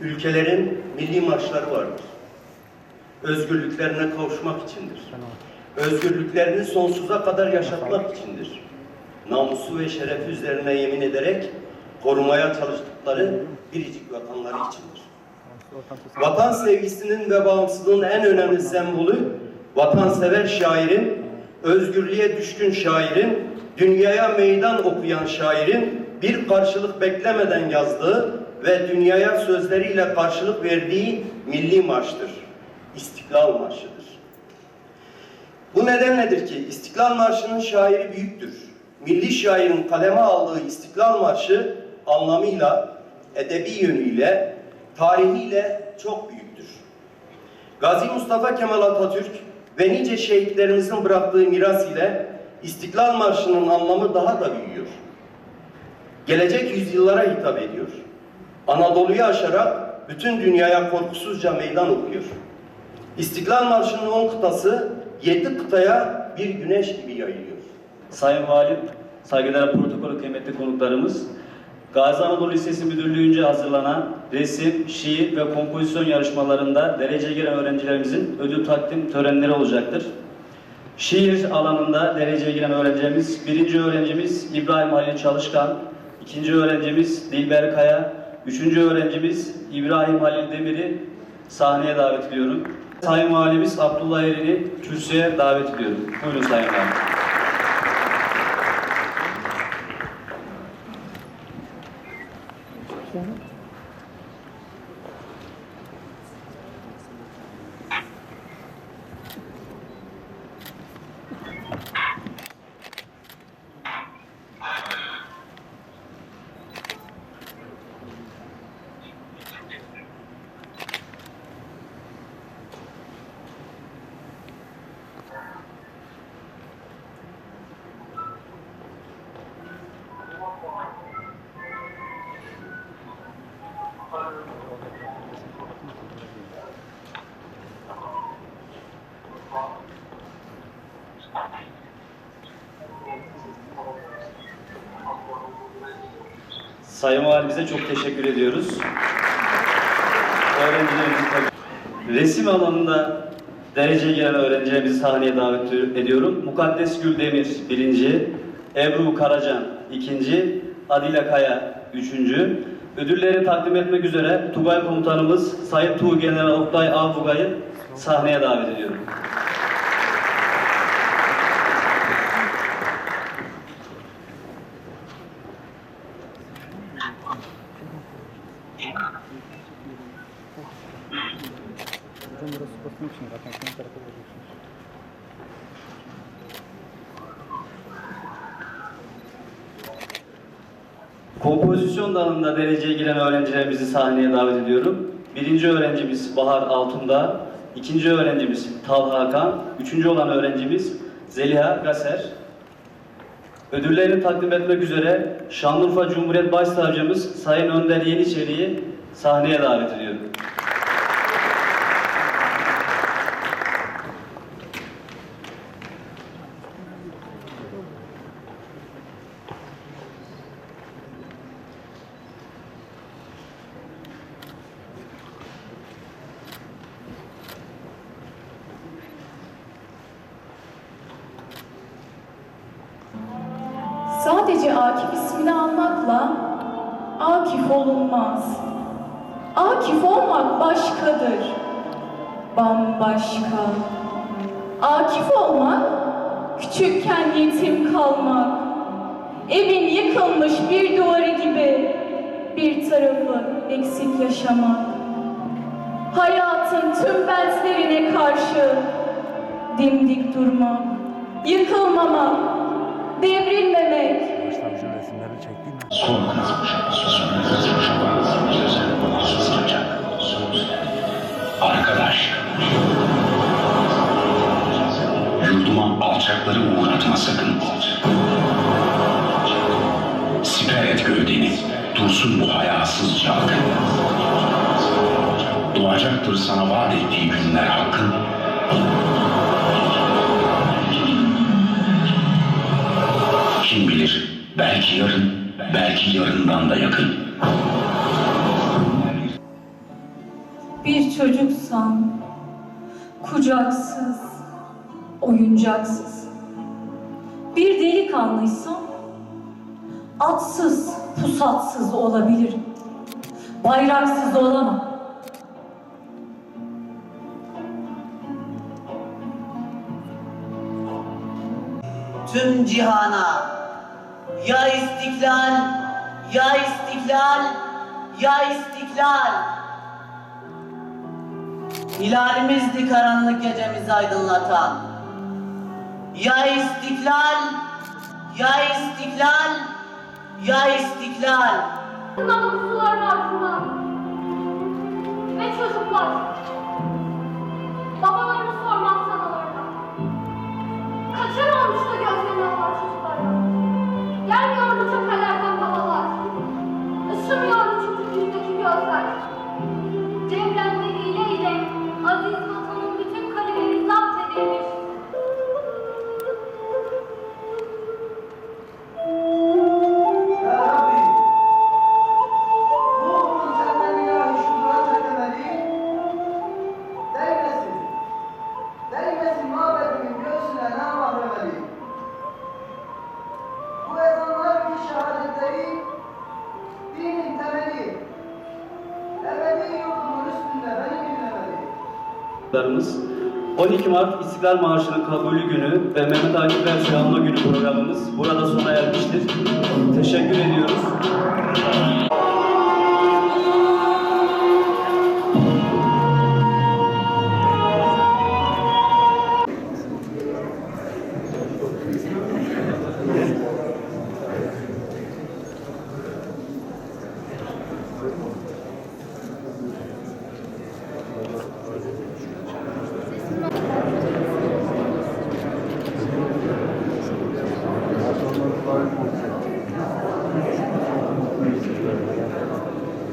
Ülkelerin milli marşları vardır. Özgürlüklerine kavuşmak içindir. Özgürlüklerini sonsuza kadar yaşatmak içindir. Namusu ve şerefi üzerine yemin ederek korumaya çalıştıkları biricik vatanları içindir. Vatan sevgisinin ve bağımsızlığın en önemli sembolü vatansever şairin, özgürlüğe düşkün şairin, dünyaya meydan okuyan şairin bir karşılık beklemeden yazdığı ve dünyaya sözleriyle karşılık verdiği milli marştır. İstiklal Marşı'dır. Bu nedenledir ki İstiklal Marşı'nın şairi büyüktür. Milli şairin kaleme aldığı İstiklal Marşı anlamıyla, edebi yönüyle, tarihiyle çok büyüktür. Gazi Mustafa Kemal Atatürk ve nice şehitlerimizin bıraktığı miras ile İstiklal Marşı'nın anlamı daha da büyüyor. Gelecek yüzyıllara hitap ediyor. Anadolu'yu aşarak bütün dünyaya korkusuzca meydan okuyor. İstiklal Marşı'nın on kıtası yedi kıtaya bir güneş gibi yayılıyor. Sayın Valim, saygıdeğer protokolü kıymetli konuklarımız, Gazi Anadolu Lisesi Müdürlüğü'nce hazırlanan resim, şiir ve kompozisyon yarışmalarında dereceye giren öğrencilerimizin ödül takdim törenleri olacaktır. Şiir alanında dereceye giren öğrencimiz, birinci öğrencimiz İbrahim Halil Çalışkan, ikinci öğrencimiz Dilber Kaya, üçüncü öğrencimiz İbrahim Halil Demir'i sahneye davet ediyorum. Sayın Valimiz Abdullah Erin'i kürsüye davet ediyorum. Buyurun Sayın Valim. Sayın Valimize çok teşekkür ediyoruz. Öğrencilerimizi Resim alanında dereceye gelen öğrencilerimizi sahneye davet ediyorum. Mukaddes Güldemir birinci, Ebru Karacan ikinci, Adile Kaya üçüncü. Ödülleri takdim etmek üzere Tugay Komutanımız Sayın Tuğ General Oktay Afugay'ı sahneye davet ediyorum. Burası için zaten veriyorsunuz. Kompozisyon dalında dereceye giren öğrencilerimizi sahneye davet ediyorum. Birinci öğrencimiz Bahar Altundağ, ikinci öğrencimiz Talha Hakan, üçüncü olan öğrencimiz Zeliha Gaser. Ödüllerini takdim etmek üzere Şanlıurfa Cumhuriyet Başsavcımız Sayın Önder Yeniçeri'yi sahneye davet ediyorum. Sadece Akif ismini almakla Akif olunmaz. Akif olmak başkadır. Bambaşka. Akif olmak, küçükken yetim kalmak. Evin yıkılmış bir duvarı gibi bir tarafı eksik yaşamak. Hayatın tüm bentlerine karşı dimdik durmak, yıkılmamak, devrilmemek, Sözler susacak, sus. Arkadaş, yurduma alçakları uğratma sakın. Dursun bu hayasız çalgı. Doğacaktır sana vaat ettiği günler hakkın. Kim bilir belki yarın, belki yarından da yakın. Bir çocuksan, kucaksız, oyuncaksız. Bir delikanlıysam, atsız, pusatsız olabilirim. Bayraksız olamam. tüm cihana ya istiklal ya istiklal ya istiklal. Hilalimizdi karanlık gecemizi aydınlatan. Ya istiklal ya istiklal ya istiklal. Namusluların altından ve çocuklar. Babalarını sormak 12 Mart İstiklal Marşı'nın kabulü günü ve Mehmet Akif Ersoy günü programımız burada sona ermiştir. Teşekkür ediyoruz.